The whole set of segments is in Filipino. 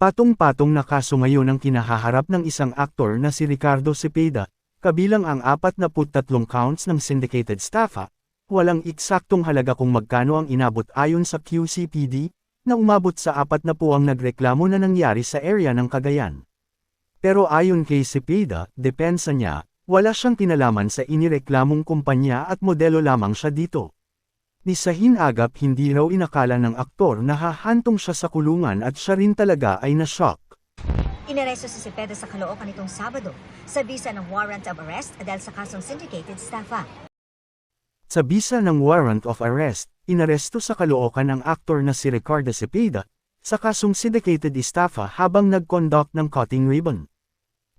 Patong-patong na kaso ngayon ang kinahaharap ng isang aktor na si Ricardo Cepeda, kabilang ang 43 counts ng syndicated staffa, walang eksaktong halaga kung magkano ang inabot ayon sa QCPD, na umabot sa apat na po ang nagreklamo na nangyari sa area ng Cagayan. Pero ayon kay Cepeda, depensa niya, wala siyang kinalaman sa inireklamong kumpanya at modelo lamang siya dito. Ni Sahin Agap hindi raw inakala ng aktor na hahantong siya sa kulungan at siya rin talaga ay na-shock. Inaresto si Cepeda sa Caloocan nitong Sabado sa bisa ng warrant of arrest dahil sa kasong syndicated staffa. Sa bisa ng warrant of arrest, inaresto sa Caloocan ang aktor na si Ricardo Cepeda, sa kasong syndicated estafa habang nag-conduct ng cutting ribbon.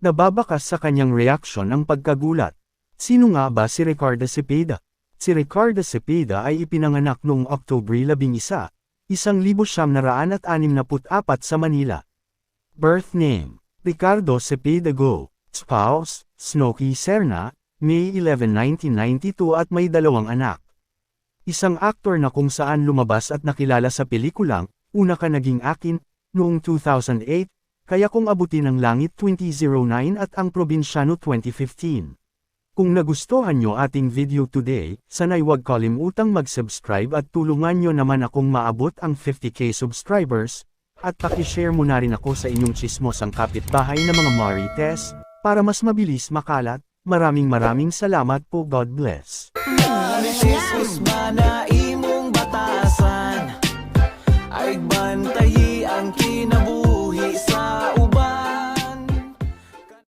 Nababakas sa kanyang reaksyon ang pagkagulat. Sino nga ba si Ricardo Cepeda? Si Ricardo Cepeda ay ipinanganak noong October 11, 1964 sa Manila. Birth name, Ricardo Cepeda Go. Spouse, Snooki Serna, May 11, 1992 at may dalawang anak. Isang aktor na kung saan lumabas at nakilala sa pelikulang, Una ka naging akin, noong 2008, kaya kung abutin ang langit 2009 at ang probinsyano 2015. Kung nagustuhan nyo ating video today, sanay huwag kalimutang mag-subscribe at tulungan nyo naman akong maabot ang 50k subscribers, at pakishare mo na rin ako sa inyong chismosang kapitbahay na mga marites, para mas mabilis makalat, maraming maraming salamat po God bless. Jesus mana imong batasan ay bantayi kin